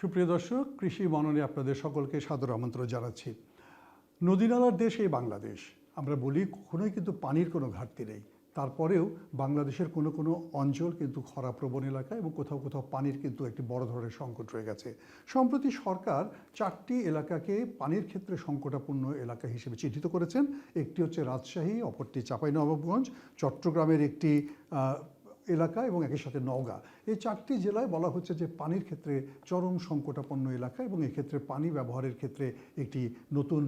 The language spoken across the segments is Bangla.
সুপ্রিয় দর্শক, কৃষি মননে আপনাদের সকলকে সাদর আমন্ত্রণ জানাচ্ছি। নদীনালার দেশ এই বাংলাদেশ। আমরা বলি, কখনোই কিন্তু পানির কোনো ঘাটতি নেই। তারপরেও বাংলাদেশের কোনো কোনো অঞ্চল কিন্তু খরাপ্রবণ এলাকা এবং কোথাও কোথাও পানির কিন্তু একটি বড় ধরনের সংকট রয়ে গেছে। সম্প্রতি সরকার চারটি এলাকাকে পানির ক্ষেত্রে সংকটাপূর্ণ এলাকা হিসেবে চিহ্নিত করেছেন। একটি হচ্ছে রাজশাহী, অপরটি চাঁপাইনবাবগঞ্জ। চট্টগ্রামের একটি এলাকা এবং একই সাথে নওগাঁ। এই চারটি জেলায় বলা হচ্ছে যে পানির ক্ষেত্রে চরম সংকটাপন্ন এলাকা এবং এক্ষেত্রে পানি ব্যবহারের ক্ষেত্রে একটি নতুন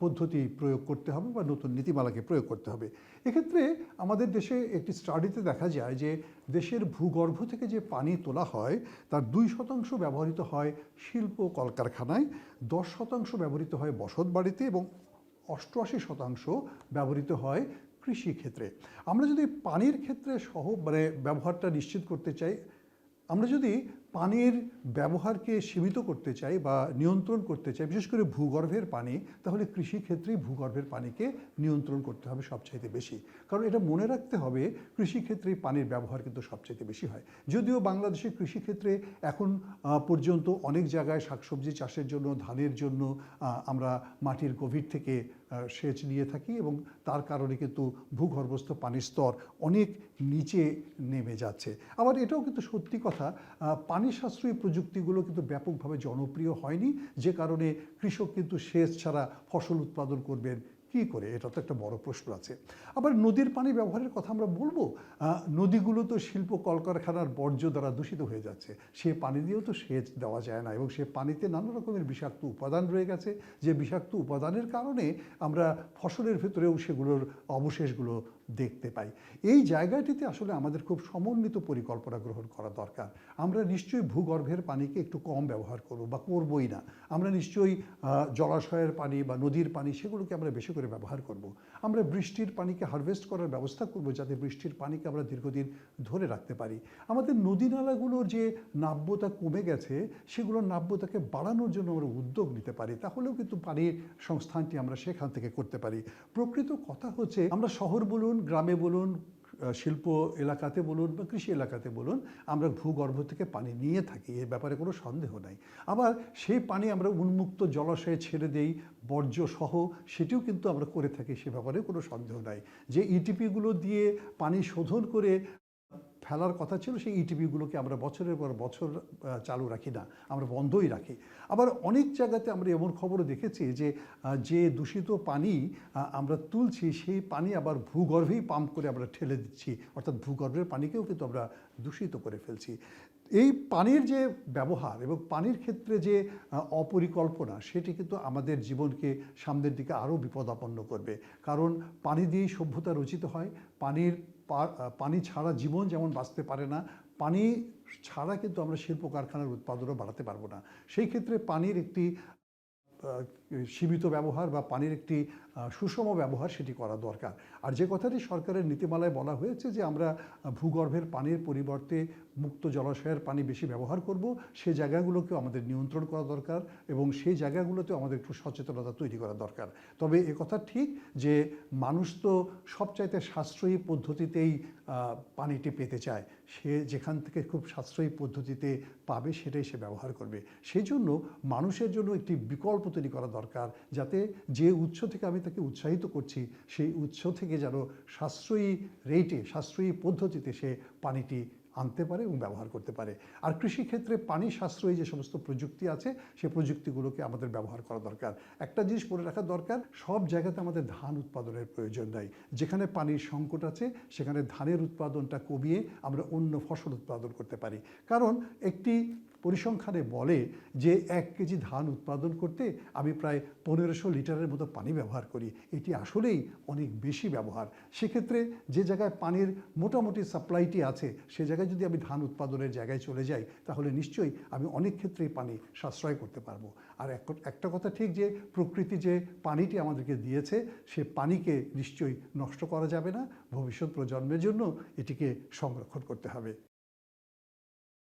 পদ্ধতি প্রয়োগ করতে হবে বা নতুন নীতিমালাকে প্রয়োগ করতে হবে। এক্ষেত্রে আমাদের দেশে একটি স্টাডিতে দেখা যায় যে দেশের ভূগর্ভ থেকে যে পানি তোলা হয়, তার দুই শতাংশ ব্যবহৃত হয় শিল্প কলকারখানায়, দশ শতাংশ ব্যবহৃত হয় বসত বাড়িতে এবং অষ্টআশি শতাংশ ব্যবহৃত হয় কৃষি ক্ষেত্রে, আমরা যদি পানির ক্ষেত্রে সহ মানে ব্যবহারটা নিশ্চিত করতে চাই, আমরা যদি পানির ব্যবহারকে সীমিত করতে চাই বা নিয়ন্ত্রণ করতে চাই, বিশেষ করে ভূগর্ভের পানি, তাহলে কৃষি ক্ষেত্রেই ভূগর্ভের পানিকে নিয়ন্ত্রণ করতে হবে সবচাইতে বেশি। কারণ এটা মনে রাখতে হবে কৃষিক্ষেত্রেই পানির ব্যবহার কিন্তু সবচাইতে বেশি হয়। যদিও বাংলাদেশের কৃষিক্ষেত্রে এখন পর্যন্ত অনেক জায়গায় শাকসবজি চাষের জন্য, ধানের জন্য আমরা মাটির গভীর থেকে সেচ নিয়ে থাকি এবং তার কারণে কিন্তু ভূগর্ভস্থ পানির স্তর অনেক নিচে নেমে যাচ্ছে। আবার এটাও কিন্তু সত্যি কথা পানি সাশ্রয়ী প্রযুক্তিগুলো কিন্তু ব্যাপকভাবে জনপ্রিয় হয়নি, যে কারণে কৃষক কিন্তু সেচ ছাড়া ফসল উৎপাদন করবেন কী করে? এটা তো একটা বড় প্রশ্ন আছে। আবার নদীর পানি ব্যবহারের কথা আমরা বলব নদীগুলো তো শিল্প কলকারখানার বর্জ্য দ্বারা দূষিত হয়ে যাচ্ছে। সে পানি দিয়েও তো সেচ দেওয়া যায় না এবং সে পানিতে নানা রকমের বিষাক্ত উপাদান রয়ে গেছে। যে বিষাক্ত উপাদানের কারণে আমরা ফসলের ভেতরেও সেগুলোর অবশেষগুলো দেখতে পাই। এই জায়গাটিতে আসলে আমাদের খুব সমন্বিত পরিকল্পনা গ্রহণ করা দরকার। আমরা নিশ্চয়ই ভূগর্ভের পানিকে একটু কম ব্যবহার করব বা করবই না। আমরা নিশ্চয়ই জলাশয়ের পানি বা নদীর পানি সেগুলোকে আমরা বেশি করে ব্যবহার করব। আমরা বৃষ্টির পানিকে হারভেস্ট করার ব্যবস্থা করব যাতে বৃষ্টির পানিকে আমরা দীর্ঘদিন ধরে রাখতে পারি। আমাদের নদী নালাগুলোর যে নাব্যতা কমে গেছে, সেগুলোর নাব্যতাকে বাড়ানোর জন্য আমরা উদ্যোগ নিতে পারি। তাহলেও কিন্তু পানির সংস্থানটি আমরা সেখান থেকে করতে পারি। প্রকৃত কথা হচ্ছে, আমরা শহর বলুন গ্রামে বলুন শিল্প এলাকাতে বলুন বা কৃষি এলাকাতে বলুন, আমরা ভূগর্ভ থেকে পানি নিয়ে থাকি এর ব্যাপারে কোনো সন্দেহ নাই। আবার সেই পানি আমরা উন্মুক্ত জলাশয়ে ছেড়ে দেই, বর্জ্য সহ, সেটিও কিন্তু আমরা করে থাকি, সে ব্যাপারে কোনো সন্দেহ নাই। যে ইটিপিগুলো দিয়ে পানি শোধন করে ফেলার কথা ছিল, সেই ইটিভিগুলোকে আমরা বছরের পর বছর চালু রাখি না, আমরা বন্ধই রাখি। আবার অনেক জায়গাতে আমরা এমন খবরও দেখেছি যে যে দূষিত পানি আমরা তুলছি, সেই পানি আবার ভূগর্ভেই পাম্প করে আমরা ঠেলে দিচ্ছি। অর্থাৎ ভূগর্ভের পানিকেও কিন্তু আমরা দূষিত করে ফেলছি। এই পানির যে ব্যবহার এবং পানির ক্ষেত্রে যে অপরিকল্পনা, সেটি কিন্তু আমাদের জীবনকে সামনের দিকে আরও বিপদাপন্ন করবে। কারণ পানি দিয়েই সভ্যতা রচিত হয়, পানির পানি ছাড়া জীবন যেমন বাঁচতে পারে না, পানি ছাড়া কিন্তু আমরা শিল্প কারখানার উৎপাদনও বাড়াতে পারব না। সেই ক্ষেত্রে পানির একটি সীমিত ব্যবহার বা পানির একটি সুষম ব্যবহার সেটি করা দরকার। আর যে কথাটি সরকারের নীতিমালায় বলা হয়েছে যে আমরা ভূগর্ভের পানির পরিবর্তে মুক্ত জলাশয়ের পানি বেশি ব্যবহার করব সেই জায়গাগুলোকেও আমাদের নিয়ন্ত্রণ করা দরকার এবং সেই জায়গাগুলোতেও আমাদের একটু সচেতনতা তৈরি করা দরকার। তবে কথা ঠিক যে মানুষ তো সবচাইতে সাশ্রয়ী পদ্ধতিতেই পানিটি পেতে চায়। সে যেখান থেকে খুব সাশ্রয়ী পদ্ধতিতে পাবে সেটাই সে ব্যবহার করবে। সেই জন্য মানুষের জন্য একটি বিকল্প তৈরি করা দরকার যাতে যে উৎস থেকে আমি তাকে উৎসাহিত করছি, সেই উৎস থেকে যেন সাশ্রয়ী রেটে সাশ্রয়ী পদ্ধতিতে সে পানিটি আনতে পারে এবং ব্যবহার করতে পারে। আর কৃষিক্ষেত্রে পানি সাশ্রয়ী যে সমস্ত প্রযুক্তি আছে সেই প্রযুক্তিগুলোকে আমাদের ব্যবহার করা দরকার। একটা জিনিস মনে রাখা দরকার, সব জায়গাতে আমাদের ধান উৎপাদনের প্রয়োজন নাই। যেখানে পানির সংকট আছে, সেখানে ধানের উৎপাদনটা কমিয়ে আমরা অন্য ফসল উৎপাদন করতে পারি। কারণ একটি পরিসংখ্যানে বলে যে এক কেজি ধান উৎপাদন করতে আমি প্রায় পনেরোশো লিটারের মতো পানি ব্যবহার করি। এটি আসলেই অনেক বেশি ব্যবহার। সেক্ষেত্রে যে জায়গায় পানির মোটামুটি সাপ্লাইটি আছে, সে জায়গায় যদি আমি ধান উৎপাদনের জায়গায় চলে যাই, তাহলে নিশ্চয়ই আমি অনেক ক্ষেত্রেই পানি সাশ্রয় করতে পারব। আর এক- একটা কথা ঠিক যে, প্রকৃতি যে পানিটি আমাদেরকে দিয়েছে, সে পানিকে নিশ্চয়ই নষ্ট করা যাবে না। ভবিষ্যৎ প্রজন্মের জন্য এটিকে সংরক্ষণ করতে হবে।